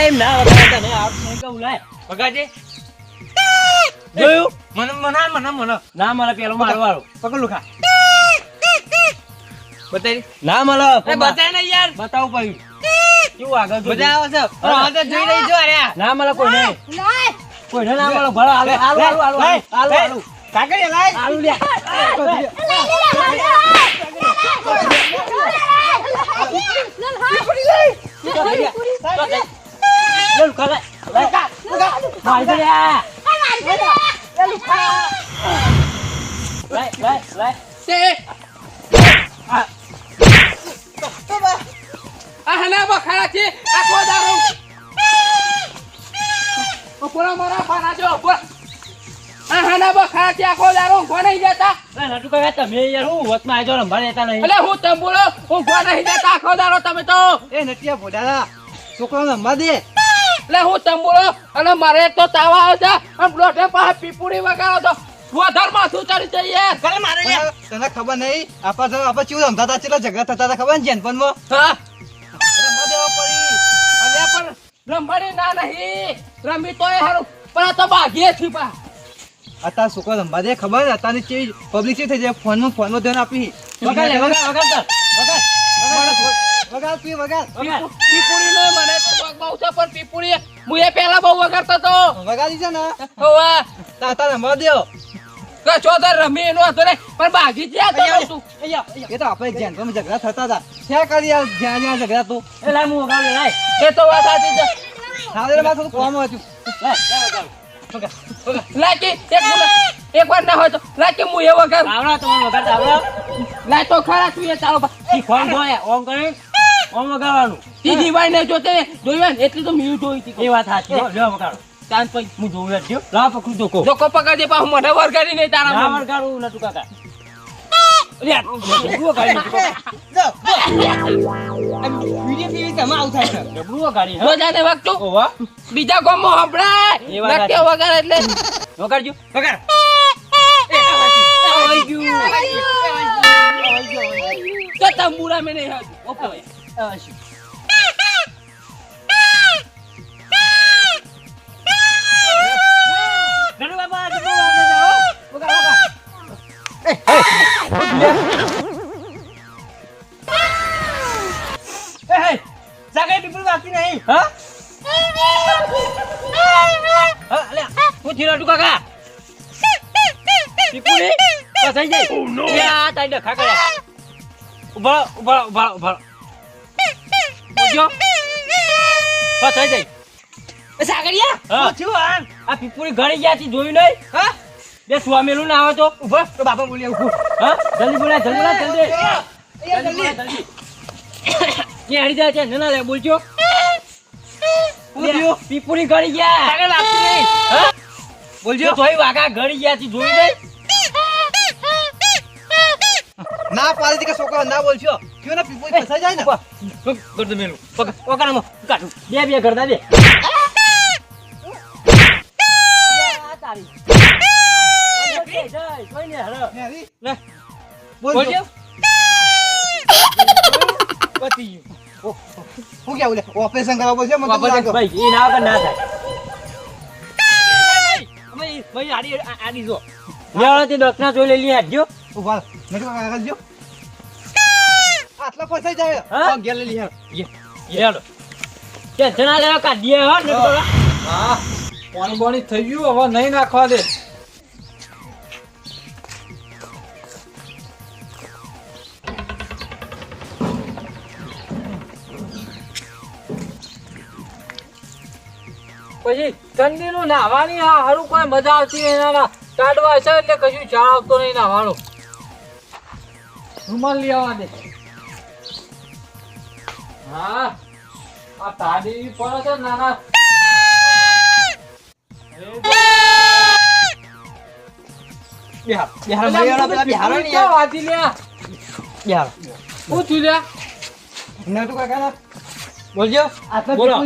એમ ના તને આવડતું નહીં કહું લાય. વગાડજે. જોયું? મને મને મને મને ના મારા પેલો મારો વાળો. પકડ ખા બતાવી ના મળે. બતાય ને યાર. બતાવું પડ્યું. કેવું આગળ મજા આવે છે. હવે તો જોઈ રહી જો અરે. ના મળે કોઈને. કોઈ ના મળો ભલે હાલો, હાલો, હાલો, હાલો, હાલો, હાલો, હાલો. કાકડી લાય. હાલો લે, લુખા લે. લે. મારી દે આ હના બખાડા છે આખો દારૂ ઉપરા મારા પાના જો ઉપર આ હના બખાડા છે આખો દારૂ ઊંઘવા નહીં દેતા લે, નટુ કાકા, તમે યાર હું વચમાં આજો રંભા લેતા નહીં. એટલે હું તમ બોલો ઊંઘવા નહીં દેતા આખો દારો તમે તો. એ નટિયા ભોડાલા છોકરાને રમવા દે. એટલે હું તમ બોલો અને મારે તો તાવા આવે છે. અને બ્લોટે પાસે પીપુડી વગાડો તો વધાર માથું ચડી જઈએ કરે મારે તને ખબર નહીં આપા તો આપા ચેવું રમતા હતા ચેટલા ઝઘડા થતા હતા ખબર ને જેનપણમાં હા. રમવા દેવા પડી. અલ્યા પણ રમવાની ના નહીં. રમી તોય હારું. પણ આ તો ભાગીએ છીએ પા અત્યારે છોકરા રમવા દે ખબર અત્યારની ચેવી પબ્લિક થઈ જાય? ફોન ફોનમાં ફોનમાં ધ્યાન આપી. વગાડ લે, વગાડ, વગાડ. વગાડ. વગાડ. પી વગાડ. વગાડ. પીપુડી નો મને તો બહુ છે પણ પીપુડી હું એ પહેલા બહુ વગાડતો તો વગાડી છે ને? હવે. તા તા રમવા ચોધર રમી એનો હતો ને પણ બાકી જ્યાં તો. એ તો આપણે ઝઘડા થતા હતા શા કરી યાર જ્યાં જ્યાં ઝઘડા તો એ હું વગાડું, લાય. એ તો વાત સાચી છે સાદરે માં થોડું કોમ હતું લાય, લાય વગાડું. લાકી એક એક વાર ના હોય તો લાકી હું એ વગાડ આવડા તો ખરા છું એ તારો બા. શીખવાનું જોઈએ. ઓમ કરીને, ઓમ વગાડવાનું. ત્રીજી વાર ને જોતે જોયું ને એટલી તો મીઠ જોઈ હતી એ વાત સાચી લ્યો વગાડો. ચાંદ પછી હું જોઉં યાર, જો. લાવ પકડું જોકો. લોકો પકડજે પાછું મને વરગાડી નહીં તારા ના વરગાડું નટુ કાકા. લ્યા, ડબલું વગાડી નટુ કાકા. વીડિયો કેવી રીતે આમાં આવું થાય સાગર ડબલું વાગતી નહીં. હા? હા, થયું નટુ કાકા? પીપુડી? ફસાઈ જાય? યા, તારી ડખા કર્યા. ઊભા રહો, ઊભા ઊભા ઊભા રહો. ઉભજો. ફસાઈ જાય. સાગરિયા હા. શું આ ગયા છે, જોયું નહીં? હા બે સુવામેલું ના આવે તો ઊભો તો બાપા બોલી આવું હા જલ્દી બોલા જલ્દી બોલા જલ્દી જલ્દી કે હરી જાય છે ના લે બોલજો? પીપુડી ઘણી ગયા આગળ લાગતું નહીં હા બોલજો તોય વાગા ઘણી ગયા છે જોઈ નહીં ના પાડી કે છોકરો ના બોલશો કયો ને પીપુરી ફસાઈ જાય ને ગરદ મેલું પગ પકડમાં કાઢું બે બે કરતા દે બોલજો. પતી ગયું. હું કેવું લે ઓપરેશન કરવા પડશે મને. ભાઈ, એ ના વગર ના થાય. ભાઈ, ભાઈ, આડી- આડી જો. લેવડો તે ડોક્ટરના જોઈ લઈ લઈએ, હટજો. ઊભા કાકા આગળ જો આટલા ફસાઈ જાય હા? પગ ઘેર લઈ લે લે, લેવડો. ટેન્શન ના લેવા, કાઢીએ હો. હા પાણી બાણી થઈ ગયું હવે નહીં નાખવા દે પછી ઠંડીનું નાહવાની આ હારું કોઈ મજા આવતી એના કાઢવા છે એટલે કશું ચા આવતો નહીં નાહવાનું. રૂમાલ લઈ આવવા દે. હા આ તાડી પડે છે નાના. બિહાર બિહાર બિહારો ને યાર. વાંચી લ્યા. લ્યા. નટુ કાકા બોલજો. આટલા બોલજો.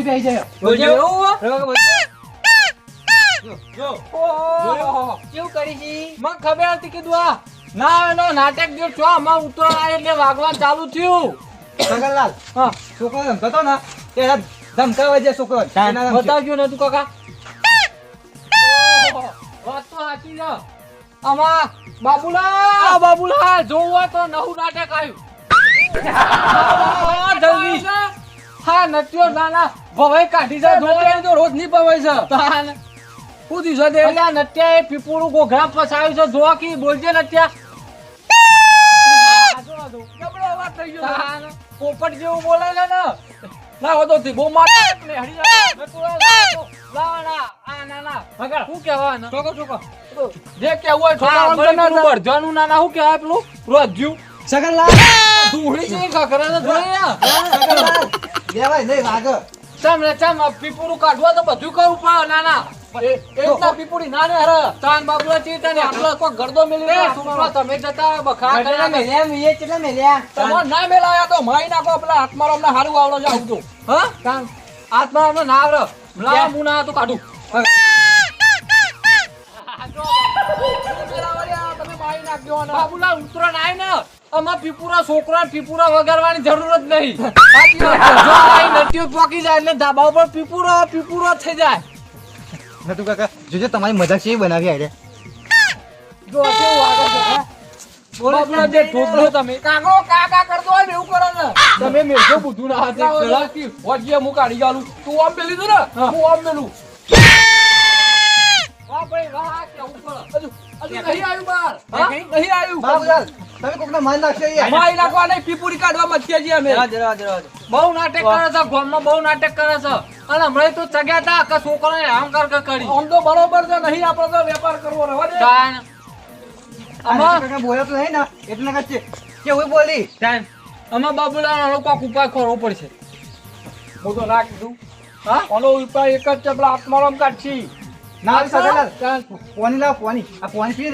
હો? કાકા બોલજો. જો ઓહો. કેવું કરી છી મને ખબર હતી કીધું આ ના એનો નાટક જો છો આમાં ઉતરણ એટલે વાગવાનું ચાલુ થયું. સગનલાલ હા. છોકરો રમતો ને ત્યારે ધમકાવા જાય છોકરો એના નામ છે. બતાવજો ને તું કાકા. વાત તો સાચી છે. આમાં બાબુલા બાબુલા જોવું તો નવું નાટક આવ્યું. જલ્દી. હા ના નાના ભવાઈ કાઢી જાય તો રોજ નહીં પવાય છે શું થયું દે તે? અલ્યા નત્યા એ પીપળું ઘોઘરા ફસાયું છે જોવા કી બોલજે નત્યા થઈ ગયો. પોપટ જેવું બોલે છે ને. ના હોતો થી બહુ મારે ને હરી જા નટુરા ના ના નાના. ભગા શું કહેવાય ચોકો ચોકો. જે કેવું હોય છોકરા પેલું ના નાના શું કહેવાય પેલું? રોજ્યું સગનલાલ ધૂળી જેવી ખખરા ના ધોઈ સગનલાલ દેવાય નહીં વાગ ચમ ને ચમ પીપુરું કાઢવા તો બધું કરવું પડે નાના એટલા એકના ના ને હર. તાન બાબુલા ચી ને આટલો કોઈ ગરદો મેલી રે છોકરા તમે જતા બખા કર્યા ને મેલ્યા કેટલા મેલ્યા? તમો ના મેલાયા તો માઈ નાખો પેલા હાથમાં અમને હારું આવડો જાવ તો. હા? કામ હાથમાં અમને ના આવડે. લાવ મુના તો કાઢું. બાબુલા ઉતરણ આય ને. આમાં પીપુરા છોકરા પીપુરા વગાડવાની જરૂર જ નહીં. સાચી વાત જો આ નટ્યો પોકી જાય એટલે ધાબા ઉપર પીપુરો પીપુરો થઈ જાય. નટુ કાકા જોજો તમારી મજાક છે એ બનાવી આડે જો કેવું આગળ છે, હા? જે ઠોકરો તમે. કાકો કાકા કરતો હોય ને એવું કરો ને. તમે મેઘો બુધુ ના હાથે પેલાથી વજીએ હું કાઢી જાલું તું આમ પેલી તું ને હું. આમ પેલું વાહ ભાઈ વાહ કેવું પડે નહીં આવ્યું બહાર નહીં આવ્યું? બાબુલાલ તમે કોકને મારી નાખશો મારી નાખવા નહીં પીપુડી કાઢવા મથીએ છીએ અમે. બહુ નાટક કરે છે ગામમાં બહુ નાટક કરે છે. અને હમણાં તો ચગ્યા તા કે છોકરાને અહંકાર કે કરી આમ તો બરોબર છે નહીં આપણે તો વેપાર કરવો રહેવા દે આમાં? બોલ્યો તો નહીં ને એટલે નકર કે હું બોલી? ટાઈમ આમાં બાબુલા કોક ઉપાય કરવો પડશે. હું તો ના કીધું. હા? ઓનો ઉપાય એક જ ચપલા આત્મારામ કાઢશી. ના આવી પોની લાવ પોની. આ પોની પીએ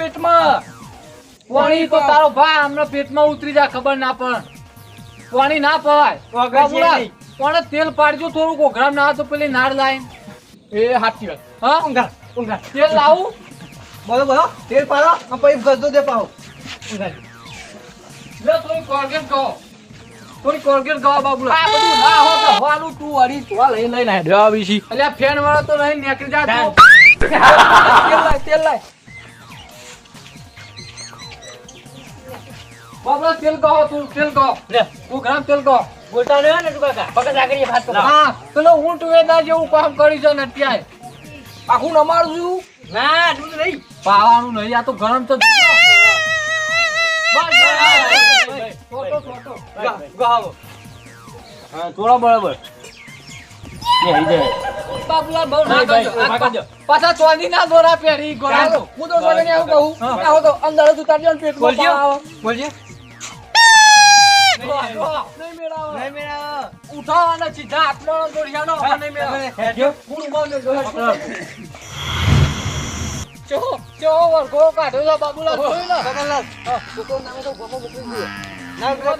પેટમાં. પાણી તો તારો ભા હમણાં પેટમાં ઉતરી જાય ખબર ના પણ પાણી ના પવાય. પણ તેલ પાડજો થોડું ઘોઘરામ ના તો પેલી નાર લાઈન એ હાચી વાત. હા? ઊંઘા ઊંઘા તેલ લાવું? બોલો બોલો. તેલ પાડો આ પછી ગજો દે પાડો. ઊંઘા લે થોડી કોલગેટ કહો. થોડી કોલગેટ કહો બાબુલા આ બધું ના હો તો હોલું તું અડી તું લઈ લઈને હેડ્યો આવી છી અલ્યા ફેન વાળો તો નહીં નીકળી જા તું. તેલ લાય તેલ લાય. બાબુલા તેલ કહો તું તેલ કહો. લે. તું ગ્રામ તેલ બોલતા રહ્યો ને તું કાકા? પગ જાગરી પકડ હા પેલો ઊંટ વેદા જેવું કામ કરી છે ને અત્યારે. આખું નમાડું છું? ના દૂધ નહીં. પાવાનું નહીં આ તો ગરમ તો. બસ, થોડા બરાબર બાબુલાલ બહુ ના કરજો. પાછા ચોંદી ના દોરા પહેરી ગોળા. ચાલો. હું તો આવું કહું તો અંદર જ ઉતારજો ને પેટમાં બોલજો. બોલજે મેળાવે. ચો, ચો, વરઘો જોઈ લો. નામે તો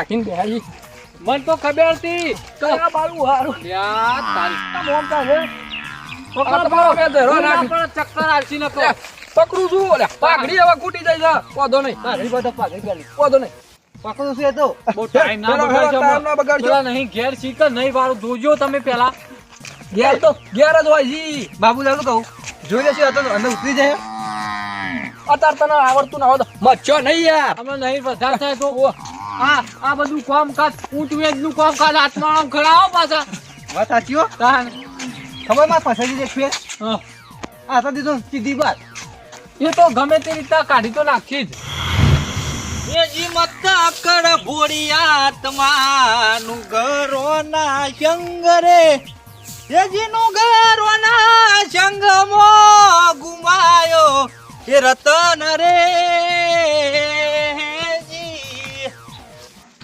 કરીને બેહી મન તો ખબર હતી. કયા હારું. તારી. છે. ચક્કર આલસી ન કહું. લે, પકડું છું. ઓલે પાઘડી હવે ખૂટી જાય છે. પોદો નહીં. ઘણી બધો પાઘડી પેલી. પોદો નહીં. પકડું છું એ તો. બહુ ટાઈમ ના હેરો, ટાઈમ ના. પેલા નહીં ઘેર શીખર નહીં વાળું જોજો તમે પેલા. ઘેર તો ઘેર જ હોય જી. બાબુલાલનું કહું? જોઈ લેશું તો અંદર ઉતરી જાય. અત્યારે તને આવડતું ના હોય મચ્છો નહીં યાર. અમે નહીં વધાર થાય તો આ આ બધું કામકાજ ઊંટનું કામકાજ હાથમાં આમ ખડાવો પાછા. વાત સાચી હો. ખબરમાં ફસાઈ દીધે ફેર હા. આ તો દીધો સીધી વાત. એ તો ગમે તે રીતના કાઢી તો નાખી જ. એજી મત કર ભોળી આત્માનું ગરોના સંગરે એજી નું ગરોના સંગમો ગુમાયો એ રતન રે.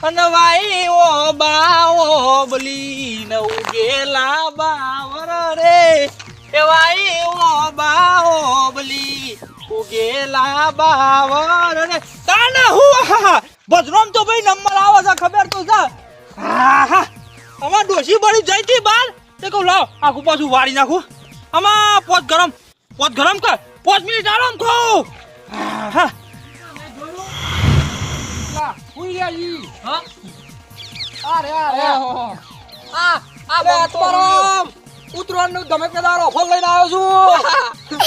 અનવાઈ અને વાઈ ઓ બાઓ બલી ન ઉગેલા બાવર રે. એ વાઈ ઓ બાઓ બલી ઉગેલા બાવર રે તાને હું બજરોમ તો ભાઈ નંબર આવે છે ખબર તો છે. આહા અમાર ડોશી બળી જઈ હતી બાર. તે કહું લાવ આખું પાછું વાળી નાખું. આમાં પોત ગરમ પોત ગરમ કર. પોત મિનિટ આરામ કહું. હા અરે, અરે. આ આ લે, આત્મારામ. તમે ધમેકેદાર ઓફર લઈને આવ્યો છું?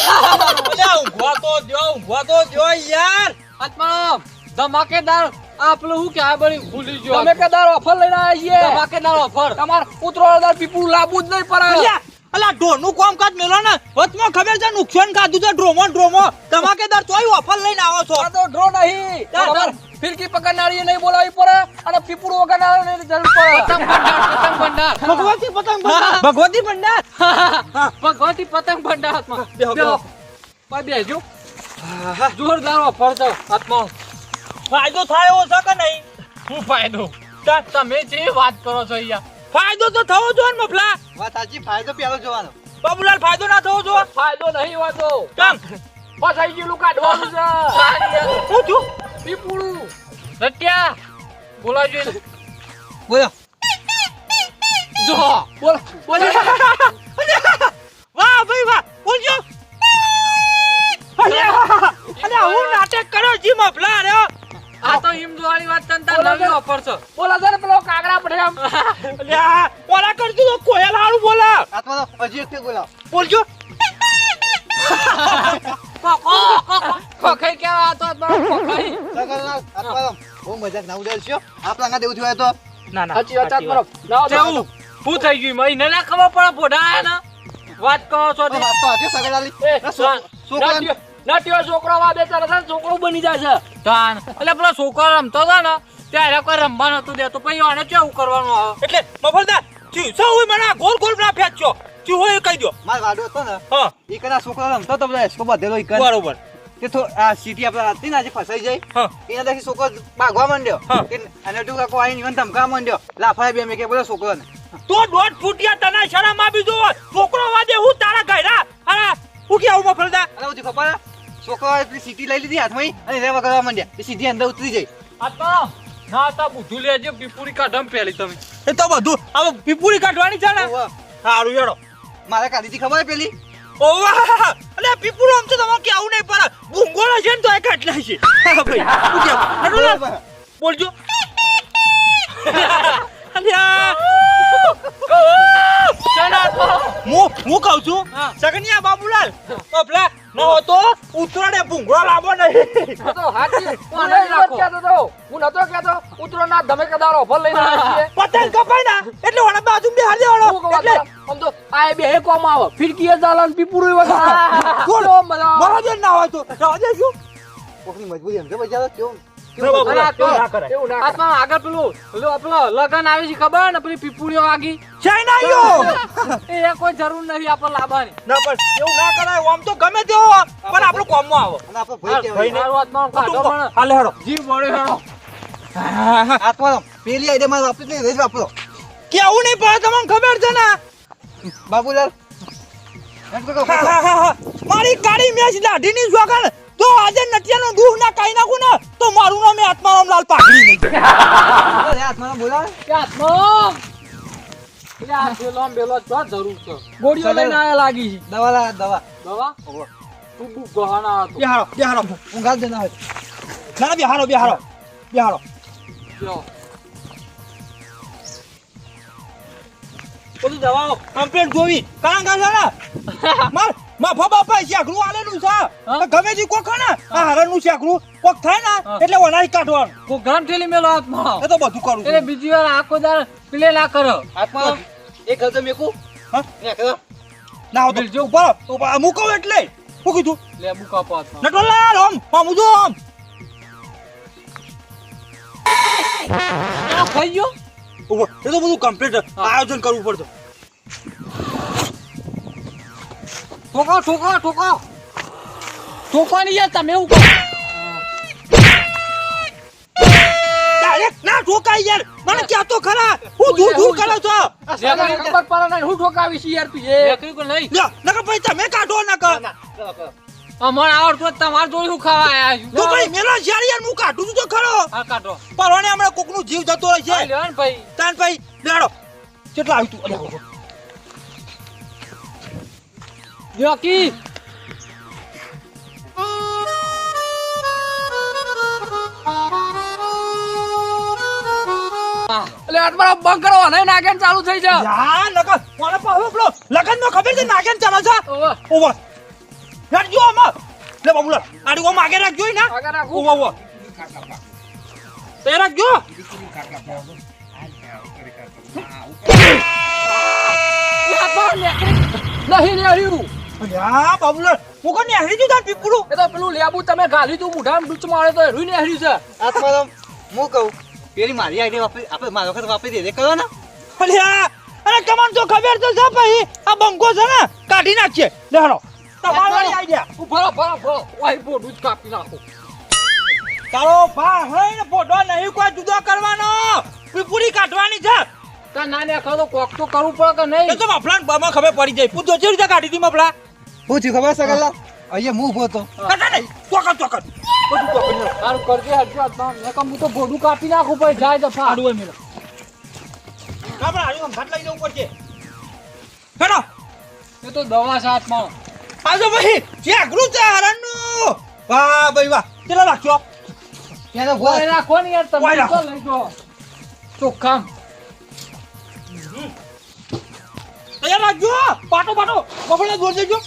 અલ્યા ઊંઘવા તો જો ઊંઘવા તો જો યાર. આત્મારામ ધમાકેદાર આ પેલું હું કે આ બળી ભૂલી ગયો? ધમેકેદાર ઓફર લઈને આવ્યા છીએ. ધમાકેદાર ઓફર તમારે દર પીપું લાવવું જ નહીં પડે અલ્યા અલ્યા કોમ કાજ મેલો ને? વચમાં ખબર છે નુકસાન ખાધું છે ડ્રોમો ડ્રોમો ધમાકેદાર ચોય ઓફર લઈને આવો છો. આ તો ડ્રો નહીં. ફિરકી પકડનારી નહીં બોલાવી પડે અને પીપળું વગાડનારી જરૂર પડે. પતંગ ભંડાર પતંગ ભંડાર. ભગવતી પતંગ ભંડાર. ભગવતી ભંડાર? ભગવતી પતંગ ભંડાર હાથમાં. બેહો, જોરદાર ઓફર છે હાથમાં. ફાયદો થાય એવો છે કે નહીં? શું ફાયદો? તમે જે વાત કરો છો અહીંયા. ફાયદો તો થવો જો ને મફલા. વાત સાચી ફાયદો પેલો જોવાનો. બાબુલાલ ફાયદો ના થવો જો ફાયદો નહીં વાતો કેમ? ફસાઈ ગયેલું કાઢવાનું છે. હું છું? પીપુડું રટ્યા બોલાવજો. બોલો. જો બોલ બોલ. વાહ ભાઈ વાહ બોલજો. અલ્યા અલ્યા હું નાટક કરો જી મફલા રે આ તો હિમ જોવાની વાત તંતા નવી ઓફર છે. બોલા છે ને પેલો કાગડા પડે એમ અલ્યા ઓલા કરતું તો કોયલ હારું બોલા આત્મા તો હજી એક ફેર બોલજો ખોખાઈ કેવા હતો તમારો ખોખાઈ બહુ મજાક ના ઉડાડશો. આપણા ગાંઠે એવું થયું તો ના ના સાચી વાત સાચી વાત. લાવો, લાવો. થઈ ગયું મહિને ના ખબર પડે ભોડા ને વાત કહો છો. વાત તો સાચી, સગનલાલી. ના, છોકરો વાદે તારે છોકરો બની જાય છે તાન. એટલે પેલો છોકરો રમતો હતો ને ત્યારે કોઈ રમવા નતું દેતો. પછી આને કેવું કરવાનું આવે એટલે મફલદાર જી હોય મને ગોલ ગોલ ના ફેંચો. જી હોય કહી દો મારે ગાડો હતો ને હા. એ કદા છોકરો રમતો તો બધા એસકો બાંધેલો ઈ બરોબર. કે તો આ સીટી આપણે હતી ને આજે ફસાઈ જાય. હા. એના પછી છોકરો ભાગવા માંડ્યો. કે અને તું કાકો આવીને ઈવન ધમકા માંડ્યો. લાફાય બે મેં કે બોલો છોકરોને. તો દોઢ ફૂટિયા તને શરમ આવી જો છોકરો વાદે હું તારા ઘયરા હા હું કે આવું મફલદાર? અરે ઉધી ખબર છોકરો એટલી સીટી લઈ લીધી હાથમાં અને રેવા કરવા માંડ્યા. એ સીધી અંદર ઉતરી જાય. આત્મા ના તા બુધુ લેજે પીપુરી કાઢમ પેલી તમે. એ તો બધું. હવે પીપુરી કાઢવાની છે ને? સારું હેડો. મારે કાઢી ખબર હે પેલી ઓવા અલે પીપુરો આમ તો તમારે કે આવું નહીં પડે ભૂંગોળો છે ને તો એ કાઢ છે. કેવું. બોલજો. અલ્યા હું હું કહું છું? હા. સગનિયા બાબુલાલ. પેલા ન હોતો ઉતરાડે ભૂંગળો લાવો નહીં. તો હું નતો કહેતો તો. હું નતો કહેતો. ઉત્તરાયણના ધમેકેદાર ઓફર લઈને પતંગ કપાય ના. એટલે ઓને બાજુ બે હાલ શું દેવાનો એટલે આમ તો આ બે કોમ આવે. ફિરકી ને એ વગાડે. બોલ. તો મજા આવે. ના હોય તો. રાજે શું? કોકની મજબૂરી સમજે બજારો કેવું ના તો ના ના આગળ પેલું લગન આવી છે ખબર ને? પેલી પીપુડીઓ વાગી. ચાઇના યો એ કોઈ જરૂર નથી આપણે લાવવાની ના પણ એવું ના કરાય આમ તો ગમે તેવો પણ આપણું કોમમાં આવો. અને આપણો ભાઈ ભાઈ કહેવાય. મારું આત્મા કાઢો પણ હાલે હેડો. જીવ મળ્યો હેડો. આત્મારામ, પેલી આઈડિયા મારે વાપરી નહીં, રહી જ વાપરો કેવું નહીં પડે તમને ખબર છે ને? બાબુલાલ. મારી કાળી મેચ દાઢીની જોગણ. તો આજે નટિયાનો દૂધ ના કાઈ નાખું ને તો મારું નામ આત્મારામ લાલ પાઘડી નહીં. આત્મારામ બોલાવે. આત્મા એટલે આ ને બેલો ચો જરૂર છે. ગોળીઓ લઈને આયા લાગી છે. દવા દવા. દવા? તું બુ ગહના હતો. બિહારો બિહારો ઊંઘાડ દે હોય ના ના બિહારો બિહારો બિહારો જો. બધું દવાઓ. કમ્પ્લેટ જોવી. કારણ કે છે ને માર માફા બાપા શાકરું આલેલું છે. હા? ગમે તે કોક ને આ હરણનું શાકરું કોક થાય ને એટલે વનાઈ કાઢવાનું. કોઈ ઘણ ઠેલી મેલો એ તો બધું કરું એટલે બીજી વાર આખો દાર પ્લે ના કરો. આત્મારામ એક હજાર મેકું હા? ને કરો ના હોતો બિલજો. ઉપર ઉપર મૂકો એટલે. હું કીધું? લે બુકા પાત્મા નટોલાલ ઓમ મામુ જો ઓમ આ ભાઈઓ ઉપર એ તો બધું કમ્પ્લીટ આયોજન કરવું પડતું ઠોકો ઠોકો ઠોકો. ઠોકવાની યાર તમે એવું ડાયરેક્ટ ના ઠોકાય યાર. મને ક્યાં તો ખરા. હું દૂર દૂર કરો છો. તને ખબર પડે નહીં, હું ઠોકાવી છે યાર તું એ એકરી કોઈ નહીં લ્યો નકર ભાઈ તમે કાઢો નકર? અમારે આવડતું હોત તમારે હું ખાવા આયા છું. તો ભાઈ મેલા યાર યાર હું કાઢું છું તો ખરો. હા કાઢો. પરવાને હમણાં કોકનું જીવ જતો રહે છે. લ્યો ને ભાઈ. તાન ભાઈ લેડો. કેટલા આવ્યું તું? અલ્યા, લ્યો એટલે આટલા બંધ કરો અને નાગેન ચાલુ થઈ જા. યા લગન કોને પાહો પેલો લગન નો ખબર છે નાગેન ચાલે છે? ઓવે, યાર જો આમાં. લે બાબુલા આડી ઓમાં આગે રાખજો ઈ ના. આગળ રાખું. ઓવા. ઓવા તે રાખજો. એ હાથમાં નેકરી નહીં નેહર્યું. બાબુલા હું કોને હેરી જુ તાર પીપળું? એ તો પેલું લેબુ તમે ગાલી તું મુઢામાં ડૂચ મારે તો હરી ને હરી છે આત્મારામ હું કહું? પેલી મારી આઈડી વાપરી આપણે મારો વખત વાપરી દે કરો ને? અલ્યા અરે કમાન તો ખબર તો છે ભાઈ. આ બંકો છે ને કાઢી નાખીએ લેહડો તમારી આઈડિયા. ઊભા રહો, ઊભા રહો, ઊભા રહો. ઓય, બોડું જ કાપી નાખો. તારો ભા હોય ને ફોટો નહીં કોઈ જુદો કરવાનો. પૂરી કાઢવાની છે. તા ના ને તો કોક તો કરવું પડે કે એ નહીં તો મફલાન બમાં ખબર પડી જાય. પૂછો જે રીતે કાઢી દી મફલા પૂછી ખબર સગલા અહીંયા હું ઊભો નહીં. ચોકડ ચોકડ. બધું કરજે હું તો બોડું કાપી નાખું પછી જાય તો આડું હોય મેલો આપણે આડું ઘાટ લઈ જવું પડશે. હેડો. એ તો દવા હાથમાં આવજો ભાઈ જે અઘરું છે હરણનું. વાહ ભાઈ વાહ. કેટલા લાગ્યો ત્યાં તો ભોય રાખો ને યાર તમે તો લઈ જો ચોખ્ખામ તૈયાર રાખજો. પાટો પાટો. બફળે દોર દેજો.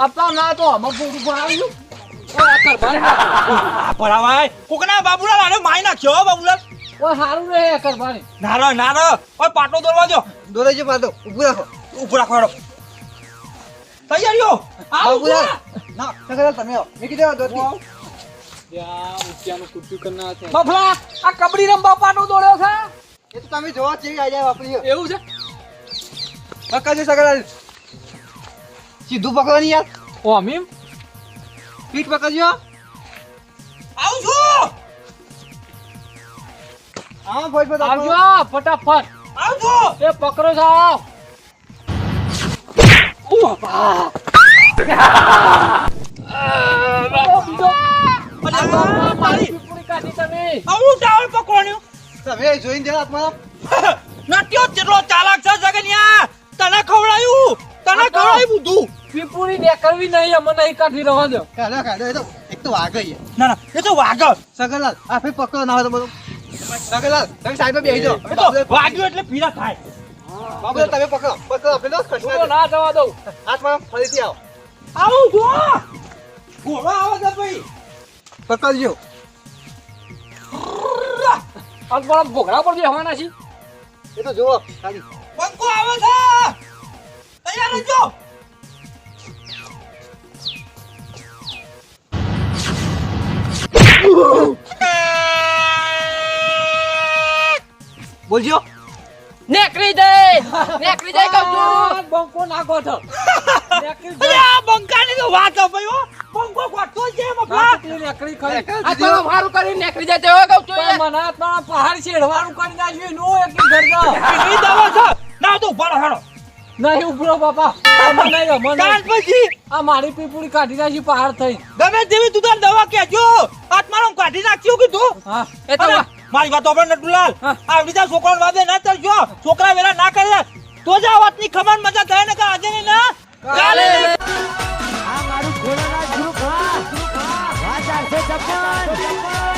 આપણા ના તો અમુક આવી ભરાવ્યું ભરાવાય? કોકના બાબુલાલ આને માઈ નાખ્યો બાબુલાલ? ઓય હારું રે આ નારો નારો ઓય પાટો દોરવા દો દોરે છે પાડો ઊભું રાખો. ઉપર રાખો હેડો. તૈયારીઓ આવો બાબુલાલ. ના સગલાલ તમે આવો. મેં કીધું દોરતી. મફલા આ કબડી રમવા પાટો દોડ્યો છે? એ તો તમે જોવા જેવી આઈડિયા વાપરી છે એવું છે? પક્કા છે સગલાલ સીધું પકડવાની યાર. ઓ મીમ પીઠ પકડજો. આવું છું આવો ભાઈ બધા આવજો ફટાફટ. આવજો! છું એ પકડો મારી પૂરી કાઢી તમે. જોઈને દેવા આત્મારામ નટ્યો જેટલો ચાલાક છે જગન્યા. તને ખવડાયું તને ખવડાયું બધું. પીપુરી ને કરવી નહીં નહીં કાઢી રહેવા દો. કાઢો કાઢો એ તો એક તો વાઘ છે. ના ના એ તો વાઘ. સગલાલ આ ફેર પકડો ના હોય તો બધું. સગલાલ તમે સાઈડ બેહી જાઓ એ તો વાગ્યો એટલે પીડા થાય બાબુ તમે પકડો પકડો આપણે તો કશું ના. જવા દઉં. આત્મારામ ફરીથી આવો. આવો ગો ગોળો આવે તો ભાઈ. પકડજો. અને ભોગડા પર બેસવાના છે. એ તો જુઓ ખાલી. બંકો આવે છે તૈયાર રહેજો. બોલજો. નેકરી જાય નેકરી જાય કહું છું. બંકો નાખો છો. નેકરી અરે આ બંકાની તો વાત હો ભાઈ હો. બંકો ગોઠતો છે મફલા નેકરી ખરી. નેકરી આ તો મારું કરી નેકરી જાય તેવો કહું છું મને આત્મા પહાડ છેડવાનું કરી નાખ્યું નો એક ઘરના એ દવા છો. ના તો ભણ રહો હેડો. નહીં ઉભરો બાપા. આમાં નહીં અમને કાલ પછી? આ મારી પીપુડી કાઢી નાખી પહાડ થઈ. ગમે તેવી તું તાર દવા કહેજો. આત્મારામ કાઢી નાખ્યું કીધું. હા એ તો મારી વાત આપણે નટુલાલ આ બીજા છોકરા વાદે ના ચાલજો. છોકરા વેલા ના કરે. તો જ આ વાતની ખબર મજા થાય ને કે આજે ને ના. કાલે આ મારું ખોરાના ગ્રુપ હા ગ્રુપ હા ચારસો છપ્પન.